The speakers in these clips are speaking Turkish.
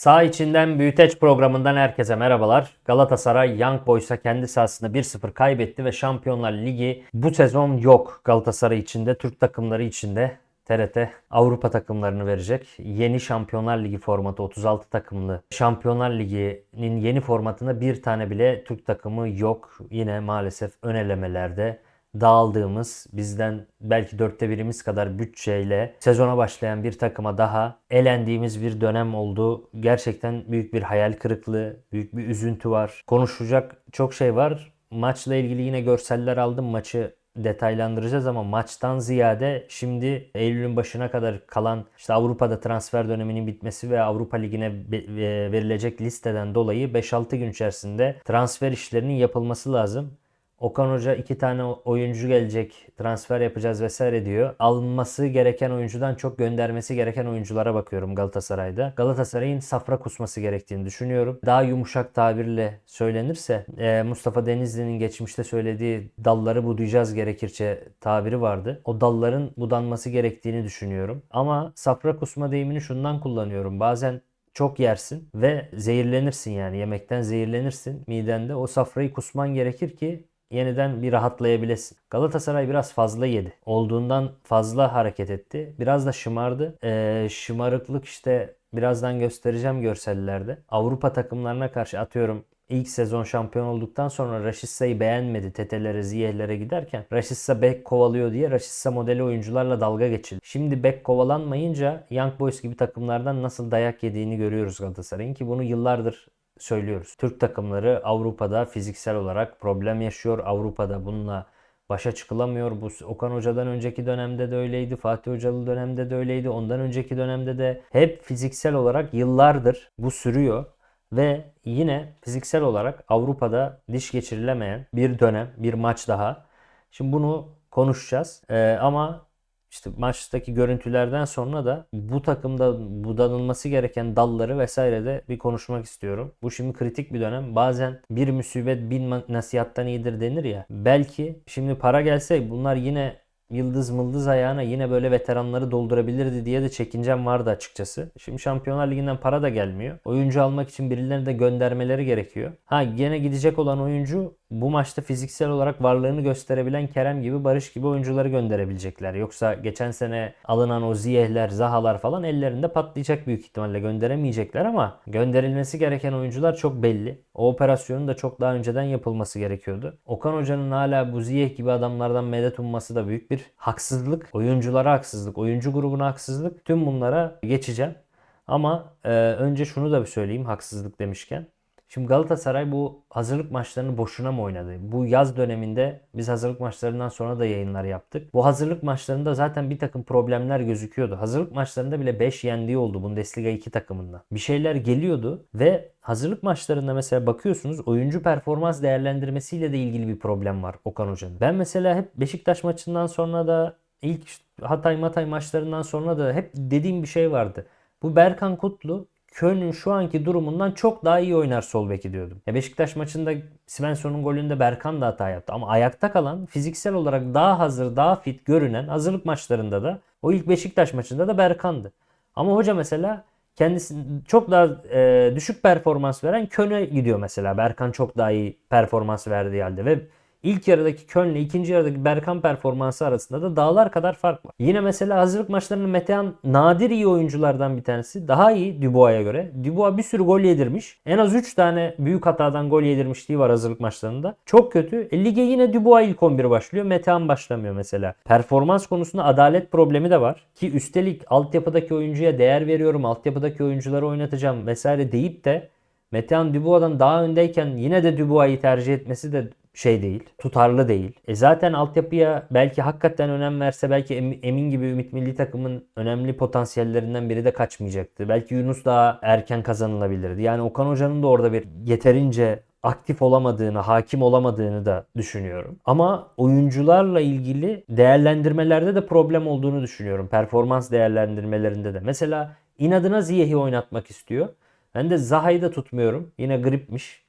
Sağ içinden büyüteç programından herkese merhabalar. Galatasaray Young Boys'a kendi sahasında 1-0 kaybetti ve Şampiyonlar Ligi bu sezon yok Galatasaray içinde, Türk takımları içinde. TRT Avrupa takımlarını verecek. Yeni Şampiyonlar Ligi formatı 36 takımlı. Şampiyonlar Ligi'nin yeni formatında bir tane bile Türk takımı yok. Yine maalesef ön elemelerde dağıldığımız bizden belki dörtte birimiz kadar bütçeyle sezona başlayan bir takıma daha elendiğimiz bir dönem oldu. Gerçekten büyük bir hayal kırıklığı, büyük bir üzüntü var. Konuşacak çok şey var. Maçla ilgili yine görseller aldım. Maçı detaylandıracağız ama maçtan ziyade şimdi Eylül'ün başına kadar kalan işte Avrupa'da transfer döneminin bitmesi ve Avrupa Ligi'ne be- verilecek listeden dolayı 5-6 gün içerisinde transfer işlerinin yapılması lazım. Okan Hoca iki tane oyuncu gelecek, transfer yapacağız vesaire diyor. Alınması gereken oyuncudan çok göndermesi gereken oyunculara bakıyorum Galatasaray'da. Galatasaray'ın safra kusması gerektiğini düşünüyorum. Daha yumuşak tabirle söylenirse e, Mustafa Denizli'nin geçmişte söylediği dalları budayacağız gerekirse tabiri vardı. O dalların budanması gerektiğini düşünüyorum. Ama safra kusma deyimini şundan kullanıyorum. Bazen çok yersin ve zehirlenirsin yani yemekten zehirlenirsin midende. O safrayı kusman gerekir ki yeniden bir rahatlayabilesin. Galatasaray biraz fazla yedi. Olduğundan fazla hareket etti. Biraz da şımardı. Ee, şımarıklık işte birazdan göstereceğim görsellerde. Avrupa takımlarına karşı atıyorum ilk sezon şampiyon olduktan sonra Raşitsa'yı beğenmedi. Tetelere, Ziyeh'lere giderken Raşitsa bek kovalıyor diye Raşitsa modeli oyuncularla dalga geçildi. Şimdi bek kovalanmayınca Young Boys gibi takımlardan nasıl dayak yediğini görüyoruz Galatasaray'ın ki bunu yıllardır söylüyoruz. Türk takımları Avrupa'da fiziksel olarak problem yaşıyor. Avrupa'da bununla başa çıkılamıyor. Bu Okan Hoca'dan önceki dönemde de öyleydi. Fatih Hocalı dönemde de öyleydi. Ondan önceki dönemde de hep fiziksel olarak yıllardır bu sürüyor. Ve yine fiziksel olarak Avrupa'da diş geçirilemeyen bir dönem, bir maç daha. Şimdi bunu konuşacağız. Ee, ama işte maçtaki görüntülerden sonra da bu takımda budanılması gereken dalları vesaire de bir konuşmak istiyorum. Bu şimdi kritik bir dönem. Bazen bir musibet bin nasihattan iyidir denir ya. Belki şimdi para gelse bunlar yine yıldız mıldız ayağına yine böyle veteranları doldurabilirdi diye de çekincem vardı açıkçası. Şimdi Şampiyonlar Ligi'nden para da gelmiyor. Oyuncu almak için birilerini de göndermeleri gerekiyor. Ha gene gidecek olan oyuncu bu maçta fiziksel olarak varlığını gösterebilen Kerem gibi Barış gibi oyuncuları gönderebilecekler. Yoksa geçen sene alınan o Ziyehler, Zahalar falan ellerinde patlayacak büyük ihtimalle gönderemeyecekler ama gönderilmesi gereken oyuncular çok belli. O operasyonun da çok daha önceden yapılması gerekiyordu. Okan Hoca'nın hala bu Ziyeh gibi adamlardan medet umması da büyük bir haksızlık. Oyunculara haksızlık, oyuncu grubuna haksızlık. Tüm bunlara geçeceğim. Ama e, önce şunu da bir söyleyeyim haksızlık demişken. Şimdi Galatasaray bu hazırlık maçlarını boşuna mı oynadı? Bu yaz döneminde biz hazırlık maçlarından sonra da yayınlar yaptık. Bu hazırlık maçlarında zaten bir takım problemler gözüküyordu. Hazırlık maçlarında bile 5 yendiği oldu Bundesliga 2 takımında. Bir şeyler geliyordu ve hazırlık maçlarında mesela bakıyorsunuz oyuncu performans değerlendirmesiyle de ilgili bir problem var Okan Hoca'nın. Ben mesela hep Beşiktaş maçından sonra da ilk Hatay Matay maçlarından sonra da hep dediğim bir şey vardı. Bu Berkan Kutlu Köln'ün şu anki durumundan çok daha iyi oynar sol beki diyordum. Ya Beşiktaş maçında Svensson'un golünde Berkan da hata yaptı ama ayakta kalan fiziksel olarak daha hazır, daha fit görünen hazırlık maçlarında da o ilk Beşiktaş maçında da Berkan'dı. Ama hoca mesela kendisi çok daha e, düşük performans veren Köln'e gidiyor mesela. Berkan çok daha iyi performans verdiği halde ve İlk yarıdaki Köln ile ikinci yarıdaki Berkan performansı arasında da dağlar kadar fark var. Yine mesela hazırlık maçlarında Metehan nadir iyi oyunculardan bir tanesi. Daha iyi Dubois'a göre. Dubois bir sürü gol yedirmiş. En az 3 tane büyük hatadan gol yedirmişliği var hazırlık maçlarında. Çok kötü. E, lige yine Dubois ilk 11 başlıyor. Metehan başlamıyor mesela. Performans konusunda adalet problemi de var. Ki üstelik altyapıdaki oyuncuya değer veriyorum. Altyapıdaki oyuncuları oynatacağım vesaire deyip de Metehan Dubois'dan daha öndeyken yine de Dubois'ı tercih etmesi de şey değil, tutarlı değil. E zaten altyapıya belki hakikaten önem verse belki Emin gibi Ümit Milli Takım'ın önemli potansiyellerinden biri de kaçmayacaktı. Belki Yunus daha erken kazanılabilirdi. Yani Okan Hoca'nın da orada bir yeterince aktif olamadığını, hakim olamadığını da düşünüyorum. Ama oyuncularla ilgili değerlendirmelerde de problem olduğunu düşünüyorum. Performans değerlendirmelerinde de. Mesela inadına Ziyeh'i oynatmak istiyor. Ben de Zaha'yı da tutmuyorum. Yine gripmiş.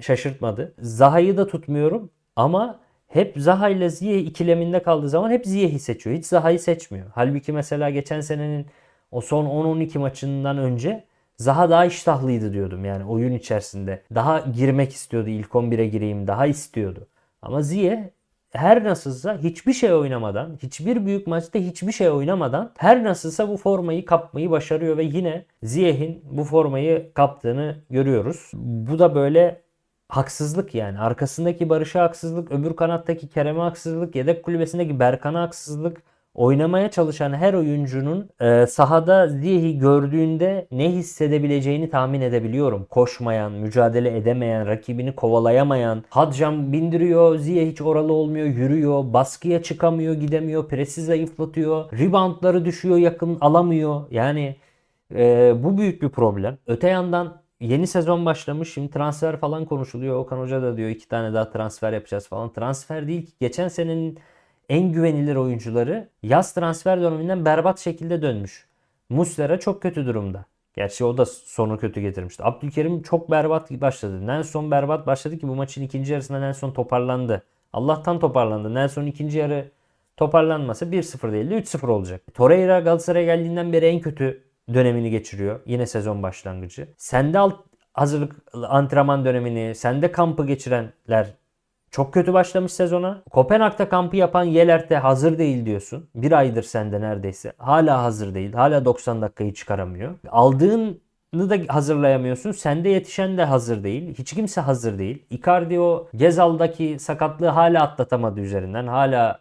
Şaşırtmadı. Zaha'yı da tutmuyorum ama hep Zaha ile Ziyeh ikileminde kaldığı zaman hep Ziyeh'i seçiyor. Hiç Zaha'yı seçmiyor. Halbuki mesela geçen senenin o son 10-12 maçından önce Zaha daha iştahlıydı diyordum yani oyun içerisinde. Daha girmek istiyordu. İlk 11'e gireyim daha istiyordu. Ama Ziye her nasılsa hiçbir şey oynamadan, hiçbir büyük maçta hiçbir şey oynamadan her nasılsa bu formayı kapmayı başarıyor ve yine Ziyeh'in bu formayı kaptığını görüyoruz. Bu da böyle haksızlık yani. Arkasındaki Barış'a haksızlık, öbür kanattaki Kerem'e haksızlık, yedek kulübesindeki Berkan'a haksızlık. Oynamaya çalışan her oyuncunun e, sahada Ziyeh'i gördüğünde ne hissedebileceğini tahmin edebiliyorum. Koşmayan, mücadele edemeyen, rakibini kovalayamayan, Hadjam bindiriyor, Ziyeh hiç oralı olmuyor, yürüyor, baskıya çıkamıyor, gidemiyor, presi zayıflatıyor, reboundları düşüyor, yakın alamıyor. Yani e, bu büyük bir problem. Öte yandan yeni sezon başlamış. Şimdi transfer falan konuşuluyor. Okan Hoca da diyor iki tane daha transfer yapacağız falan. Transfer değil ki. Geçen senenin en güvenilir oyuncuları yaz transfer döneminden berbat şekilde dönmüş. Muslera çok kötü durumda. Gerçi o da sonu kötü getirmişti. Abdülkerim çok berbat başladı. Nelson berbat başladı ki bu maçın ikinci yarısında Nelson toparlandı. Allah'tan toparlandı. Nelson ikinci yarı toparlanmasa 1-0 değil de 3-0 olacak. Torreira Galatasaray'a geldiğinden beri en kötü dönemini geçiriyor. Yine sezon başlangıcı. Sende alt hazırlık antrenman dönemini, sende kampı geçirenler çok kötü başlamış sezona. Kopenhag'da kampı yapan Yelert'e hazır değil diyorsun. Bir aydır sende neredeyse. Hala hazır değil. Hala 90 dakikayı çıkaramıyor. Aldığını da hazırlayamıyorsun. Sende yetişen de hazır değil. Hiç kimse hazır değil. Icardi o Gezal'daki sakatlığı hala atlatamadı üzerinden. Hala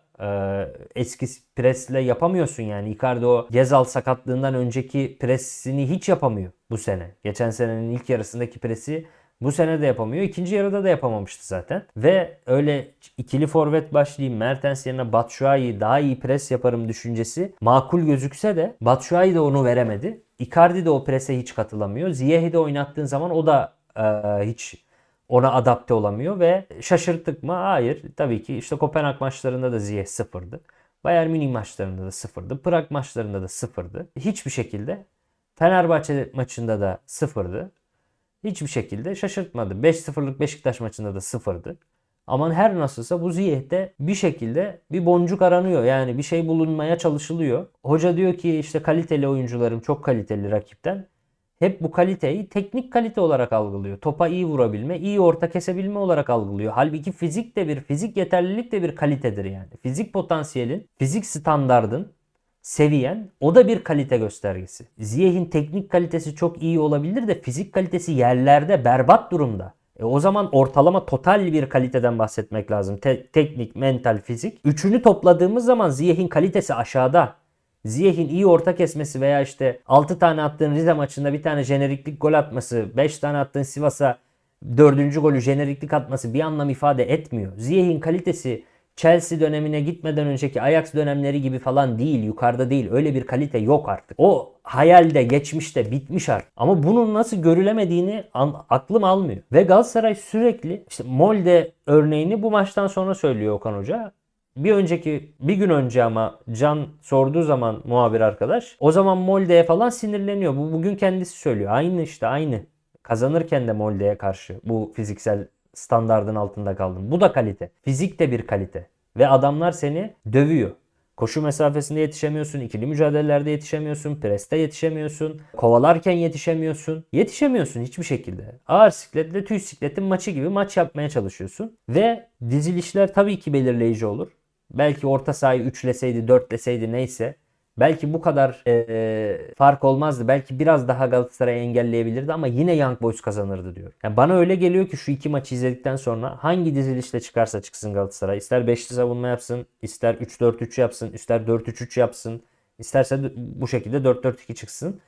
eski presle yapamıyorsun yani. Icardi o Gezal sakatlığından önceki presini hiç yapamıyor bu sene. Geçen senenin ilk yarısındaki presi bu sene de yapamıyor. İkinci yarıda da yapamamıştı zaten. Ve öyle ikili forvet başlayayım Mertens yerine Batshuayi daha iyi pres yaparım düşüncesi makul gözükse de Batshuayi de onu veremedi. Icardi de o prese hiç katılamıyor. Ziyeh'i de oynattığın zaman o da e, hiç ona adapte olamıyor ve şaşırttık mı? Hayır. Tabii ki işte Kopenhag maçlarında da Ziyech sıfırdı. Bayern Münih maçlarında da sıfırdı. Prag maçlarında da sıfırdı. Hiçbir şekilde Fenerbahçe maçında da sıfırdı. Hiçbir şekilde şaşırtmadı. 5-0'lık Beşiktaş maçında da sıfırdı. Ama her nasılsa bu Ziyeh'te bir şekilde bir boncuk aranıyor. Yani bir şey bulunmaya çalışılıyor. Hoca diyor ki işte kaliteli oyuncularım çok kaliteli rakipten. Hep bu kaliteyi teknik kalite olarak algılıyor. Topa iyi vurabilme, iyi orta kesebilme olarak algılıyor. Halbuki fizik de bir, fizik yeterlilik de bir kalitedir yani. Fizik potansiyelin, fizik standardın, seviyen o da bir kalite göstergesi. Ziyeh'in teknik kalitesi çok iyi olabilir de fizik kalitesi yerlerde berbat durumda. E o zaman ortalama total bir kaliteden bahsetmek lazım. Te- teknik, mental, fizik. Üçünü topladığımız zaman Ziyeh'in kalitesi aşağıda. Ziyeh'in iyi orta kesmesi veya işte 6 tane attığın Rize maçında bir tane jeneriklik gol atması, 5 tane attığın Sivas'a 4. golü jeneriklik atması bir anlam ifade etmiyor. Ziyeh'in kalitesi Chelsea dönemine gitmeden önceki Ajax dönemleri gibi falan değil. Yukarıda değil. Öyle bir kalite yok artık. O hayalde, geçmişte bitmiş artık. Ama bunun nasıl görülemediğini an, aklım almıyor. Ve Galatasaray sürekli işte Molde örneğini bu maçtan sonra söylüyor Okan Hoca. Bir önceki bir gün önce ama Can sorduğu zaman muhabir arkadaş o zaman Molde'ye falan sinirleniyor. Bu bugün kendisi söylüyor. Aynı işte aynı. Kazanırken de Molde'ye karşı bu fiziksel standardın altında kaldın. Bu da kalite. Fizik de bir kalite. Ve adamlar seni dövüyor. Koşu mesafesinde yetişemiyorsun, ikili mücadelelerde yetişemiyorsun, preste yetişemiyorsun, kovalarken yetişemiyorsun. Yetişemiyorsun hiçbir şekilde. Ağır sikletle tüy sikletin maçı gibi maç yapmaya çalışıyorsun. Ve dizilişler tabii ki belirleyici olur. Belki orta sahayı üçleseydi, dörtleseydi neyse. Belki bu kadar e, fark olmazdı. Belki biraz daha Galatasaray engelleyebilirdi ama yine Young Boys kazanırdı diyor. Yani bana öyle geliyor ki şu iki maçı izledikten sonra hangi dizilişle çıkarsa çıksın Galatasaray. İster 5'li savunma yapsın, ister 3-4-3 yapsın, ister 4-3-3 yapsın, isterse bu şekilde 4-4-2 çıksın.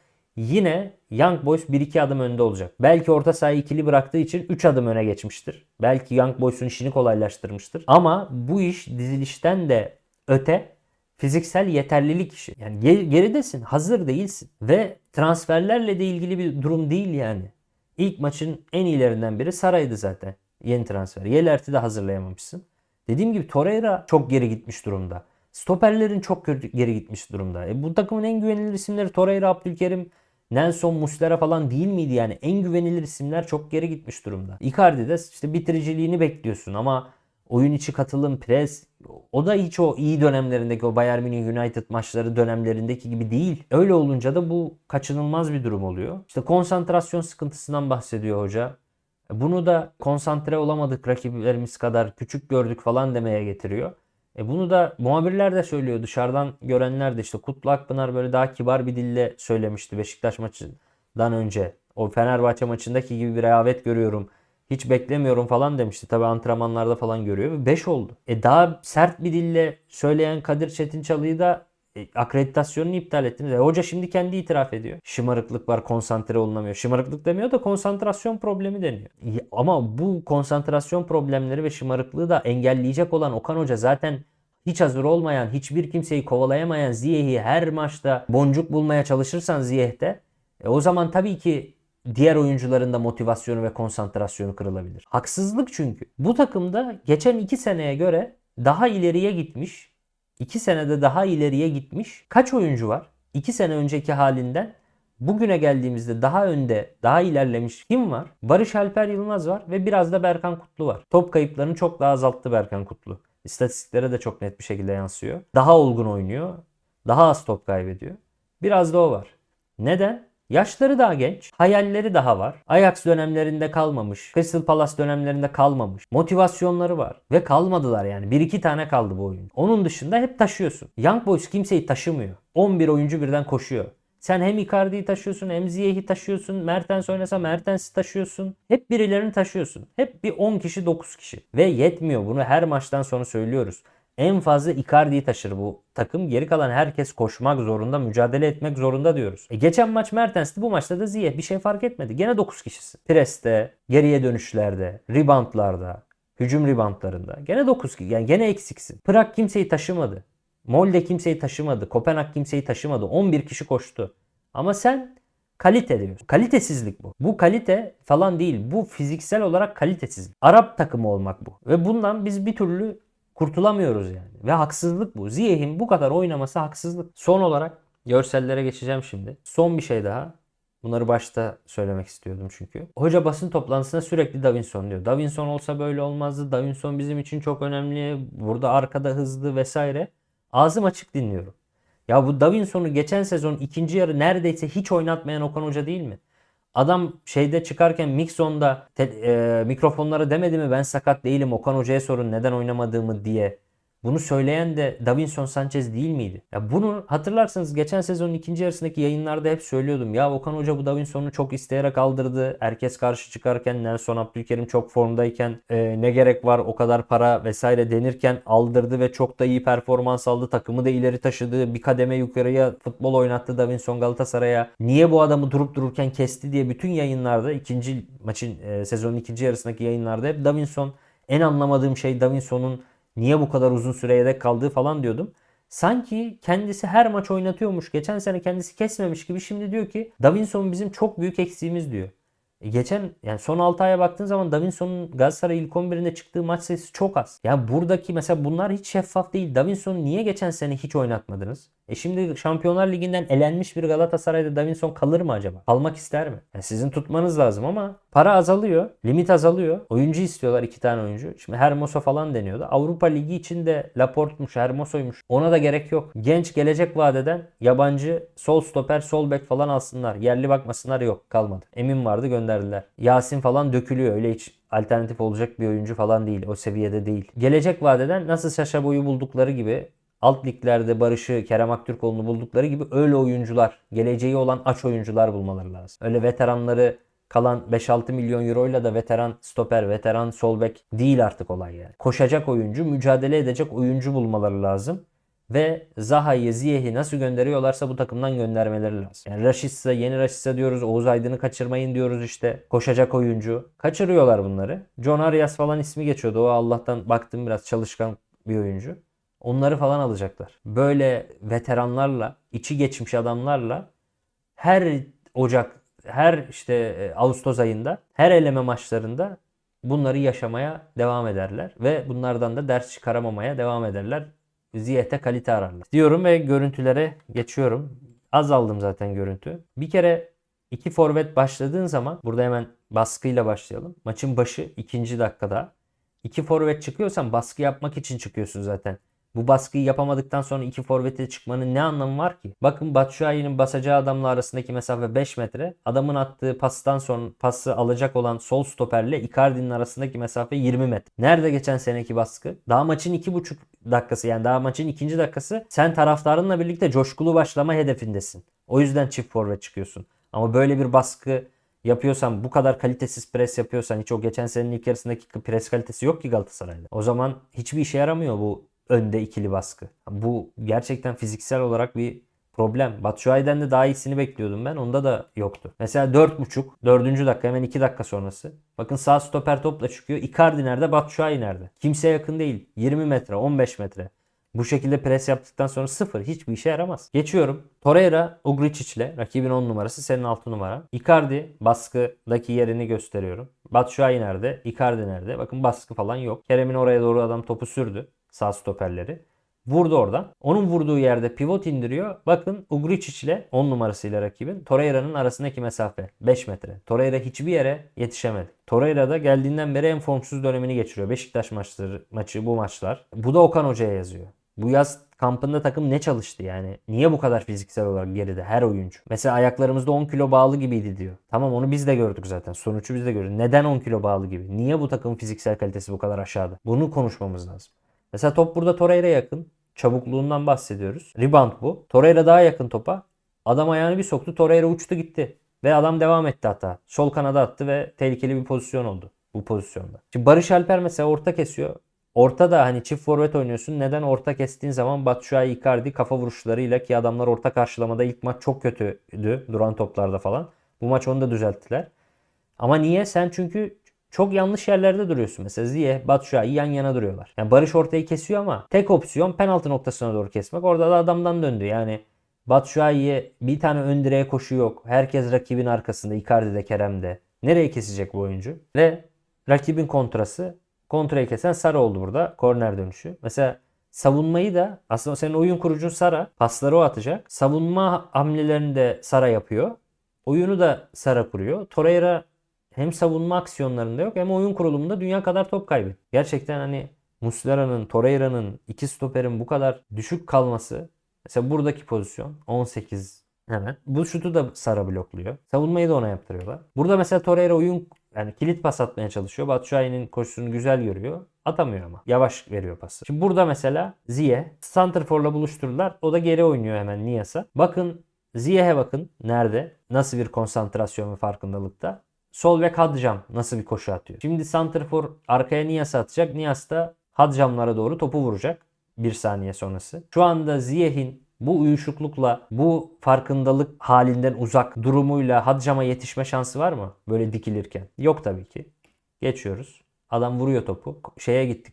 Yine Young Boys 1-2 adım önde olacak. Belki orta sahayı ikili bıraktığı için 3 adım öne geçmiştir. Belki Young Boys'un işini kolaylaştırmıştır. Ama bu iş dizilişten de öte fiziksel yeterlilik işi. Yani geridesin, hazır değilsin ve transferlerle de ilgili bir durum değil yani. İlk maçın en iyilerinden biri Saray'dı zaten. Yeni transfer. Yelert'i de hazırlayamamışsın. Dediğim gibi Torreira çok geri gitmiş durumda. Stoperlerin çok geri gitmiş durumda. E bu takımın en güvenilir isimleri Torreira, Abdülkerim, Nelson Muslera falan değil miydi yani? En güvenilir isimler çok geri gitmiş durumda. Icardi de işte bitiriciliğini bekliyorsun ama oyun içi katılım, pres o da hiç o iyi dönemlerindeki o Bayern Münih United maçları dönemlerindeki gibi değil. Öyle olunca da bu kaçınılmaz bir durum oluyor. İşte konsantrasyon sıkıntısından bahsediyor hoca. Bunu da konsantre olamadık rakiplerimiz kadar küçük gördük falan demeye getiriyor. E bunu da muhabirler de söylüyor. Dışarıdan görenler de işte Kutlu Akpınar böyle daha kibar bir dille söylemişti Beşiktaş maçından önce. O Fenerbahçe maçındaki gibi bir rehavet görüyorum. Hiç beklemiyorum falan demişti. Tabi antrenmanlarda falan görüyor ve 5 oldu. E daha sert bir dille söyleyen Kadir Çetinçalı'yı da e, akreditasyonunu iptal ettiniz. E, hoca şimdi kendi itiraf ediyor. Şımarıklık var, konsantre olunamıyor. Şımarıklık demiyor da konsantrasyon problemi deniyor. Ya, ama bu konsantrasyon problemleri ve şımarıklığı da engelleyecek olan Okan Hoca zaten hiç hazır olmayan, hiçbir kimseyi kovalayamayan Ziyeh'i her maçta boncuk bulmaya çalışırsan Ziyeh'te e, o zaman tabii ki diğer oyuncuların da motivasyonu ve konsantrasyonu kırılabilir. Haksızlık çünkü. Bu takımda geçen 2 seneye göre daha ileriye gitmiş 2 senede daha ileriye gitmiş kaç oyuncu var? 2 sene önceki halinden bugüne geldiğimizde daha önde, daha ilerlemiş kim var? Barış Alper Yılmaz var ve biraz da Berkan Kutlu var. Top kayıplarını çok daha azalttı Berkan Kutlu. İstatistiklere de çok net bir şekilde yansıyor. Daha olgun oynuyor. Daha az top kaybediyor. Biraz da o var. Neden? Yaşları daha genç, hayalleri daha var. Ajax dönemlerinde kalmamış, Crystal Palace dönemlerinde kalmamış. Motivasyonları var ve kalmadılar yani. Bir iki tane kaldı bu oyun. Onun dışında hep taşıyorsun. Young Boys kimseyi taşımıyor. 11 oyuncu birden koşuyor. Sen hem Icardi'yi taşıyorsun hem Ziyech'i taşıyorsun. Mertens oynasa Mertens'i taşıyorsun. Hep birilerini taşıyorsun. Hep bir 10 kişi 9 kişi. Ve yetmiyor bunu her maçtan sonra söylüyoruz. En fazla Icardi'yi taşır bu takım. Geri kalan herkes koşmak zorunda, mücadele etmek zorunda diyoruz. E geçen maç Mertens'ti. Bu maçta da Ziyech. Bir şey fark etmedi. Gene 9 kişisi. Preste, geriye dönüşlerde, reboundlarda, hücum reboundlarında. Gene 9 kişi. Yani gene eksiksin. Prag kimseyi taşımadı. Molde kimseyi taşımadı. Kopenhag kimseyi taşımadı. 11 kişi koştu. Ama sen kalite diyorsun. Kalitesizlik bu. Bu kalite falan değil. Bu fiziksel olarak kalitesizlik. Arap takımı olmak bu. Ve bundan biz bir türlü kurtulamıyoruz yani. Ve haksızlık bu. Ziyeh'in bu kadar oynaması haksızlık. Son olarak görsellere geçeceğim şimdi. Son bir şey daha. Bunları başta söylemek istiyordum çünkü. Hoca basın toplantısında sürekli Davinson diyor. Davinson olsa böyle olmazdı. Davinson bizim için çok önemli. Burada arkada hızlı vesaire. Ağzım açık dinliyorum. Ya bu Davinson'u geçen sezon ikinci yarı neredeyse hiç oynatmayan Okan Hoca değil mi? Adam şeyde çıkarken Mixon'da te, e, mikrofonlara demedi mi ben sakat değilim Okan Hoca'ya sorun neden oynamadığımı diye. Bunu söyleyen de Davinson Sanchez değil miydi? Ya bunu hatırlarsanız geçen sezonun ikinci yarısındaki yayınlarda hep söylüyordum. Ya Okan Hoca bu Davinson'u çok isteyerek aldırdı. Herkes karşı çıkarken Nelson Abdülkerim çok formdayken e, ne gerek var o kadar para vesaire denirken aldırdı ve çok da iyi performans aldı. Takımı da ileri taşıdı. Bir kademe yukarıya futbol oynattı Davinson Galatasaray'a. Niye bu adamı durup dururken kesti diye bütün yayınlarda ikinci maçın e, sezonun ikinci yarısındaki yayınlarda hep Davinson en anlamadığım şey Davinson'un Niye bu kadar uzun süre yedek kaldığı falan diyordum. Sanki kendisi her maç oynatıyormuş. Geçen sene kendisi kesmemiş gibi şimdi diyor ki Davinson bizim çok büyük eksiğimiz diyor. E geçen yani son 6 aya baktığın zaman Davinson'un Galatasaray ilk 11'inde çıktığı maç sayısı çok az. Yani buradaki mesela bunlar hiç şeffaf değil. Davinson'u niye geçen sene hiç oynatmadınız? E şimdi Şampiyonlar Ligi'nden elenmiş bir Galatasaray'da Davinson kalır mı acaba? Kalmak ister mi? Yani sizin tutmanız lazım ama para azalıyor. Limit azalıyor. Oyuncu istiyorlar iki tane oyuncu. Şimdi Hermoso falan deniyordu. Avrupa Ligi için de Laporte'muş, Hermoso'ymuş. Ona da gerek yok. Genç gelecek vadeden yabancı sol stoper, sol bek falan alsınlar. Yerli bakmasınlar yok. Kalmadı. Emin vardı gönderdiler. Yasin falan dökülüyor. Öyle hiç alternatif olacak bir oyuncu falan değil. O seviyede değil. Gelecek vadeden nasıl Şaşa boyu buldukları gibi alt liglerde Barış'ı, Kerem Aktürkoğlu'nu buldukları gibi öyle oyuncular, geleceği olan aç oyuncular bulmaları lazım. Öyle veteranları kalan 5-6 milyon euroyla da veteran stoper, veteran sol bek değil artık olay yani. Koşacak oyuncu, mücadele edecek oyuncu bulmaları lazım. Ve Zaha'yı, Ziyeh'i nasıl gönderiyorlarsa bu takımdan göndermeleri lazım. Yani Raşitsa, yeni Raşitsa diyoruz. Oğuz Aydın'ı kaçırmayın diyoruz işte. Koşacak oyuncu. Kaçırıyorlar bunları. John Arias falan ismi geçiyordu. O Allah'tan baktım biraz çalışkan bir oyuncu. Onları falan alacaklar. Böyle veteranlarla, içi geçmiş adamlarla her Ocak, her işte e, Ağustos ayında, her eleme maçlarında bunları yaşamaya devam ederler. Ve bunlardan da ders çıkaramamaya devam ederler. Ziyete kalite ararlar. Diyorum ve görüntülere geçiyorum. Az aldım zaten görüntü. Bir kere iki forvet başladığın zaman burada hemen baskıyla başlayalım. Maçın başı ikinci dakikada İki forvet çıkıyorsan baskı yapmak için çıkıyorsun zaten. Bu baskıyı yapamadıktan sonra iki forvete çıkmanın ne anlamı var ki? Bakın Batshuayi'nin basacağı adamla arasındaki mesafe 5 metre. Adamın attığı pastan sonra pası alacak olan sol stoperle Icardi'nin arasındaki mesafe 20 metre. Nerede geçen seneki baskı? Daha maçın 2,5 dakikası yani daha maçın ikinci dakikası sen taraftarınla birlikte coşkulu başlama hedefindesin. O yüzden çift forvet çıkıyorsun. Ama böyle bir baskı yapıyorsan bu kadar kalitesiz pres yapıyorsan hiç o geçen senenin ilk yarısındaki pres kalitesi yok ki Galatasaray'da. O zaman hiçbir işe yaramıyor bu önde ikili baskı. Bu gerçekten fiziksel olarak bir problem. Batshuayi'den de daha iyisini bekliyordum ben. Onda da yoktu. Mesela 4.5, 4. dakika hemen 2 dakika sonrası. Bakın sağ stoper topla çıkıyor. Icardi nerede? Batshuayi nerede? Kimse yakın değil. 20 metre, 15 metre. Bu şekilde pres yaptıktan sonra sıfır. Hiçbir işe yaramaz. Geçiyorum. Torreira Ugricic ile rakibin 10 numarası senin 6 numara. Icardi baskıdaki yerini gösteriyorum. Batshuayi nerede? Icardi nerede? Bakın baskı falan yok. Kerem'in oraya doğru adam topu sürdü. Sağ stoperleri. Vurdu oradan. Onun vurduğu yerde pivot indiriyor. Bakın Ugricic ile 10 numarasıyla rakibin Torreira'nın arasındaki mesafe 5 metre. Torreira hiçbir yere yetişemedi. Torreira da geldiğinden beri en formsuz dönemini geçiriyor. Beşiktaş maçları, maçı bu maçlar. Bu da Okan Hoca'ya yazıyor. Bu yaz kampında takım ne çalıştı yani? Niye bu kadar fiziksel olarak geride her oyuncu? Mesela ayaklarımızda 10 kilo bağlı gibiydi diyor. Tamam onu biz de gördük zaten. Sonucu biz de gördük. Neden 10 kilo bağlı gibi? Niye bu takımın fiziksel kalitesi bu kadar aşağıda? Bunu konuşmamız lazım. Mesela top burada Torreira yakın. Çabukluğundan bahsediyoruz. Rebound bu. Torreira daha yakın topa. Adam ayağını bir soktu. Torreira uçtu gitti. Ve adam devam etti hatta. Sol kanada attı ve tehlikeli bir pozisyon oldu bu pozisyonda. Şimdi Barış Alper mesela orta kesiyor. Orta da hani çift forvet oynuyorsun. Neden orta kestiğin zaman Batshuayi Icardi kafa vuruşlarıyla ki adamlar orta karşılamada ilk maç çok kötüydü duran toplarda falan. Bu maç onu da düzelttiler. Ama niye? Sen çünkü çok yanlış yerlerde duruyorsun. Mesela Ziyeh, Batshuayi yan yana duruyorlar. Yani Barış ortayı kesiyor ama tek opsiyon penaltı noktasına doğru kesmek. Orada da adamdan döndü. Yani Batshuayi'ye bir tane ön direğe koşu yok. Herkes rakibin arkasında. Icardi'de, Kerem'de. Nereye kesecek bu oyuncu? Ve rakibin kontrası. Kontrayı kesen Sara oldu burada. Korner dönüşü. Mesela savunmayı da aslında senin oyun kurucun Sara. Pasları o atacak. Savunma hamlelerini de Sara yapıyor. Oyunu da Sara kuruyor. Torreira hem savunma aksiyonlarında yok hem oyun kurulumunda dünya kadar top kaybetti. Gerçekten hani Muslera'nın, Torreira'nın, iki stoperin bu kadar düşük kalması mesela buradaki pozisyon 18 hemen. Bu şutu da Sara blokluyor. Savunmayı da ona yaptırıyorlar. Burada mesela Torreira oyun yani kilit pas atmaya çalışıyor. Batshuayi'nin koşusunu güzel görüyor. Atamıyor ama. Yavaş veriyor pası. Şimdi burada mesela Ziye Santrfor'la buluşturdular. O da geri oynuyor hemen Niyas'a. Bakın Ziye'ye bakın. Nerede? Nasıl bir konsantrasyon ve farkındalıkta. Sol ve Hadjam nasıl bir koşu atıyor. Şimdi Santrfor arkaya Niyas'ı atacak. Niyas da Hadjamlara doğru topu vuracak. Bir saniye sonrası. Şu anda Ziyeh'in bu uyuşuklukla, bu farkındalık halinden uzak durumuyla Hadjam'a yetişme şansı var mı? Böyle dikilirken. Yok tabii ki. Geçiyoruz. Adam vuruyor topu. Şeye gitti,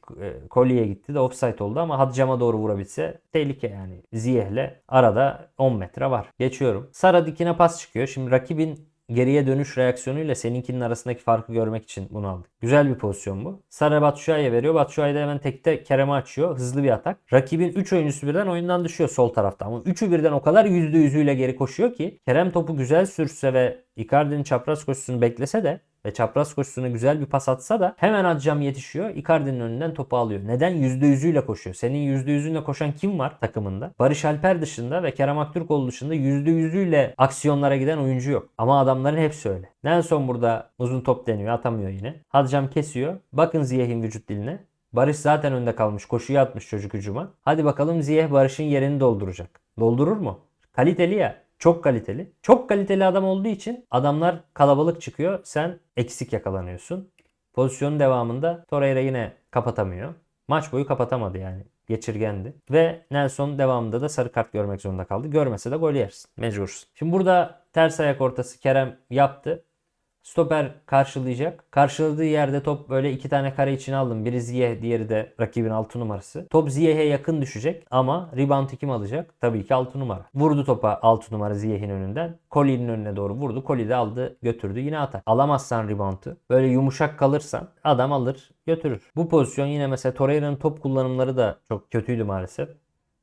e, gitti de offside oldu ama Hadjam'a doğru vurabilse tehlike yani. Ziyeh'le arada 10 metre var. Geçiyorum. Sara dikine pas çıkıyor. Şimdi rakibin geriye dönüş reaksiyonuyla seninkinin arasındaki farkı görmek için bunu aldık. Güzel bir pozisyon bu. Sara Batshuayi'ye veriyor. Batshuayi de hemen tekte Kerem'i açıyor. Hızlı bir atak. Rakibin 3 oyuncusu birden oyundan düşüyor sol tarafta. Ama 3'ü birden o kadar %100'üyle geri koşuyor ki Kerem topu güzel sürse ve Icardi'nin çapraz koşusunu beklese de ve çapraz koşusuna güzel bir pas atsa da hemen Adcam yetişiyor. Icardi'nin önünden topu alıyor. Neden? %100'üyle koşuyor. Senin %100'ünle koşan kim var takımında? Barış Alper dışında ve Kerem Aktürkoğlu dışında %100'üyle aksiyonlara giden oyuncu yok. Ama adamların hepsi öyle. Nelson burada uzun top deniyor. Atamıyor yine. Hadcam kesiyor. Bakın Ziyeh'in vücut diline. Barış zaten önde kalmış. Koşuya atmış çocuk hücuma. Hadi bakalım Ziyeh Barış'ın yerini dolduracak. Doldurur mu? Kaliteli ya. Çok kaliteli. Çok kaliteli adam olduğu için adamlar kalabalık çıkıyor. Sen eksik yakalanıyorsun. Pozisyonun devamında Torreira yine kapatamıyor. Maç boyu kapatamadı yani. Geçirgendi. Ve Nelson devamında da sarı kart görmek zorunda kaldı. Görmese de gol yersin. Mecbursun. Şimdi burada ters ayak ortası Kerem yaptı. Stoper karşılayacak. Karşıladığı yerde top böyle iki tane kare içine aldım. Biri Ziyeh, diğeri de rakibin 6 numarası. Top Ziyeh'e yakın düşecek ama rebound'ı kim alacak? Tabii ki 6 numara. Vurdu topa 6 numara Ziyeh'in önünden. Koli'nin önüne doğru vurdu. Koli de aldı götürdü yine atar. Alamazsan rebound'ı böyle yumuşak kalırsan adam alır götürür. Bu pozisyon yine mesela Torreira'nın top kullanımları da çok kötüydü maalesef.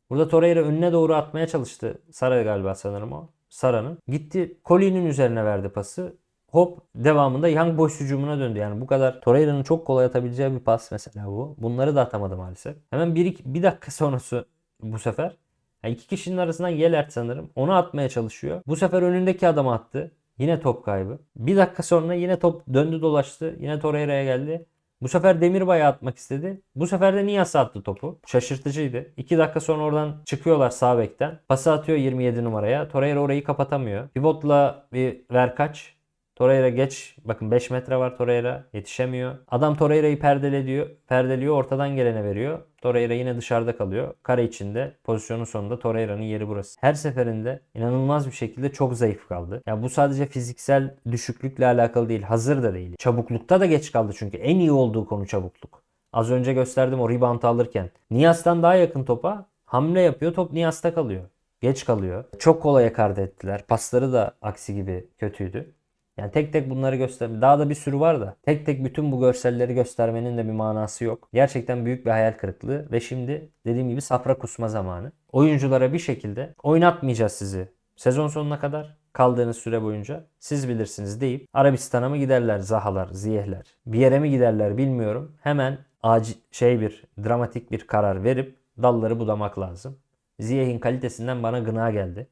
Burada Torreira önüne doğru atmaya çalıştı. Sara galiba sanırım o. Sara'nın. Gitti Koli'nin üzerine verdi pası. Hop devamında Young Boys hücumuna döndü. Yani bu kadar Torreira'nın çok kolay atabileceği bir pas mesela bu. Bunları da atamadı maalesef. Hemen bir, iki, bir dakika sonrası bu sefer. Yani iki kişinin arasından Yelert sanırım. Onu atmaya çalışıyor. Bu sefer önündeki adamı attı. Yine top kaybı. Bir dakika sonra yine top döndü dolaştı. Yine Torreira'ya geldi. Bu sefer Demirbay'a atmak istedi. Bu sefer de Niyas'a attı topu. Şaşırtıcıydı. 2 dakika sonra oradan çıkıyorlar sağ bekten. Pası atıyor 27 numaraya. Torreira orayı kapatamıyor. Pivotla bir verkaç. Torreira geç. Bakın 5 metre var Torreira. Yetişemiyor. Adam Torreira'yı perdeliyor. Perdeliyor. Ortadan gelene veriyor. Torreira yine dışarıda kalıyor. Kare içinde. Pozisyonun sonunda Torreira'nın yeri burası. Her seferinde inanılmaz bir şekilde çok zayıf kaldı. Ya bu sadece fiziksel düşüklükle alakalı değil. Hazır da değil. Çabuklukta da geç kaldı çünkü. En iyi olduğu konu çabukluk. Az önce gösterdim o rebound alırken. Niyas'tan daha yakın topa hamle yapıyor. Top Niyas'ta kalıyor. Geç kalıyor. Çok kolay ekarte ettiler. Pasları da aksi gibi kötüydü. Yani tek tek bunları göster. Daha da bir sürü var da. Tek tek bütün bu görselleri göstermenin de bir manası yok. Gerçekten büyük bir hayal kırıklığı ve şimdi dediğim gibi safra kusma zamanı. Oyunculara bir şekilde oynatmayacağız sizi. Sezon sonuna kadar kaldığınız süre boyunca siz bilirsiniz deyip Arabistan'a mı giderler Zahalar, Ziyehler? Bir yere mi giderler bilmiyorum. Hemen acil şey bir dramatik bir karar verip dalları budamak lazım. Ziyeh'in kalitesinden bana gına geldi.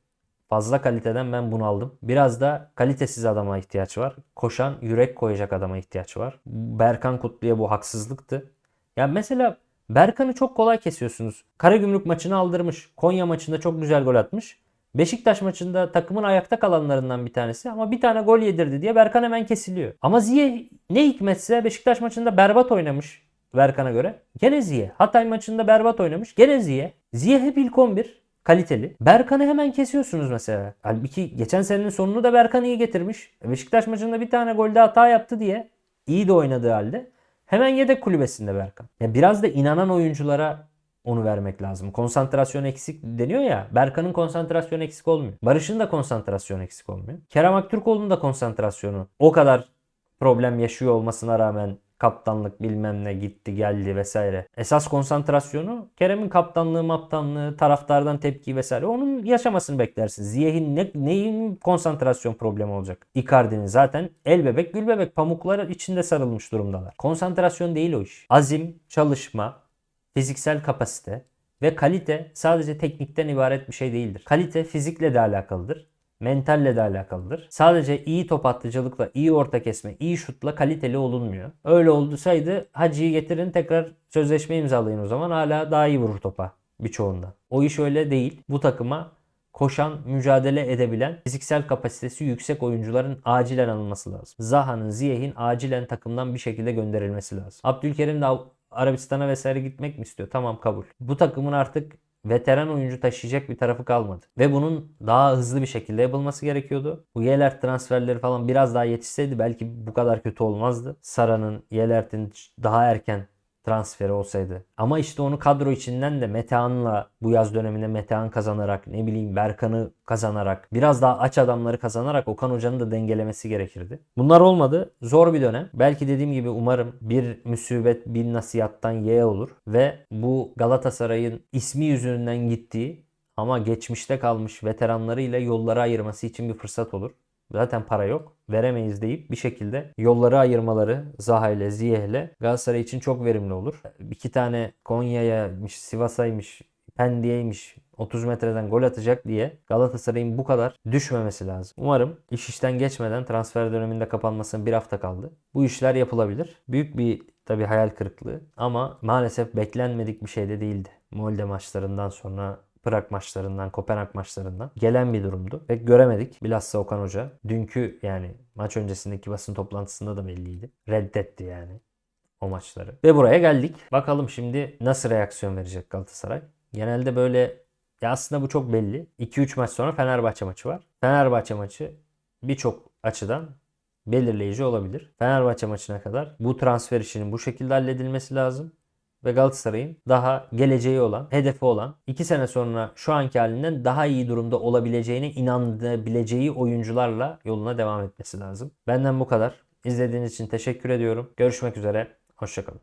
Fazla kaliteden ben bunaldım. Biraz da kalitesiz adama ihtiyaç var. Koşan, yürek koyacak adama ihtiyaç var. Berkan Kutlu'ya bu haksızlıktı. Ya mesela Berkan'ı çok kolay kesiyorsunuz. Karagümrük maçını aldırmış. Konya maçında çok güzel gol atmış. Beşiktaş maçında takımın ayakta kalanlarından bir tanesi ama bir tane gol yedirdi diye Berkan hemen kesiliyor. Ama Ziye ne hikmetse Beşiktaş maçında berbat oynamış Berkan'a göre. Gene Ziye. Hatay maçında berbat oynamış. Gene Ziye. Ziye hep ilk 11 kaliteli. Berkan'ı hemen kesiyorsunuz mesela. Halbuki geçen senenin sonunu da Berkan iyi getirmiş. E, Beşiktaş maçında bir tane golde hata yaptı diye iyi de oynadığı halde hemen yedek kulübesinde Berkan. Ya biraz da inanan oyunculara onu vermek lazım. Konsantrasyon eksik deniyor ya. Berkan'ın konsantrasyonu eksik olmuyor. Barış'ın da konsantrasyonu eksik olmuyor. Kerem Aktürkoğlu'nun da konsantrasyonu o kadar problem yaşıyor olmasına rağmen kaptanlık bilmem ne gitti geldi vesaire. Esas konsantrasyonu Kerem'in kaptanlığı, maptanlığı, taraftardan tepki vesaire onun yaşamasını beklersin. Ziyeh'in ne, neyin konsantrasyon problemi olacak? Icardi'nin zaten el bebek gül bebek pamuklar içinde sarılmış durumdalar. Konsantrasyon değil o iş. Azim, çalışma, fiziksel kapasite ve kalite sadece teknikten ibaret bir şey değildir. Kalite fizikle de alakalıdır mentalle de alakalıdır. Sadece iyi top atıcılıkla, iyi orta kesme, iyi şutla kaliteli olunmuyor. Öyle olsaydı Hacı'yı getirin tekrar sözleşme imzalayın o zaman hala daha iyi vurur topa birçoğunda. O iş öyle değil. Bu takıma koşan, mücadele edebilen, fiziksel kapasitesi yüksek oyuncuların acilen alınması lazım. Zaha'nın, Ziyeh'in acilen takımdan bir şekilde gönderilmesi lazım. Abdülkerim de Arabistan'a vesaire gitmek mi istiyor? Tamam kabul. Bu takımın artık veteran oyuncu taşıyacak bir tarafı kalmadı. Ve bunun daha hızlı bir şekilde yapılması gerekiyordu. Bu Yelert transferleri falan biraz daha yetişseydi belki bu kadar kötü olmazdı. Sara'nın, Yelert'in daha erken transferi olsaydı. Ama işte onu kadro içinden de Metehan'la bu yaz döneminde Metehan kazanarak ne bileyim Berkan'ı kazanarak biraz daha aç adamları kazanarak Okan Hoca'nın da dengelemesi gerekirdi. Bunlar olmadı. Zor bir dönem. Belki dediğim gibi umarım bir müsibet bin nasihattan ye olur ve bu Galatasaray'ın ismi yüzünden gittiği ama geçmişte kalmış veteranlarıyla yolları ayırması için bir fırsat olur. Zaten para yok. Veremeyiz deyip bir şekilde yolları ayırmaları Zaha ile Ziyeh ile Galatasaray için çok verimli olur. İki tane Konya'yaymış, Sivas'aymış, Pendik'eymiş 30 metreden gol atacak diye Galatasaray'ın bu kadar düşmemesi lazım. Umarım iş işten geçmeden transfer döneminde kapanmasına bir hafta kaldı. Bu işler yapılabilir. Büyük bir tabii hayal kırıklığı ama maalesef beklenmedik bir şey de değildi. Molde maçlarından sonra Prag maçlarından, Kopenhag maçlarından gelen bir durumdu. Pek göremedik. Bilhassa Okan Hoca. Dünkü yani maç öncesindeki basın toplantısında da belliydi. Reddetti yani o maçları. Ve buraya geldik. Bakalım şimdi nasıl reaksiyon verecek Galatasaray. Genelde böyle ya aslında bu çok belli. 2-3 maç sonra Fenerbahçe maçı var. Fenerbahçe maçı birçok açıdan belirleyici olabilir. Fenerbahçe maçına kadar bu transfer işinin bu şekilde halledilmesi lazım ve Galatasaray'ın daha geleceği olan, hedefi olan, 2 sene sonra şu anki halinden daha iyi durumda olabileceğine inanabileceği oyuncularla yoluna devam etmesi lazım. Benden bu kadar. İzlediğiniz için teşekkür ediyorum. Görüşmek üzere. Hoşçakalın.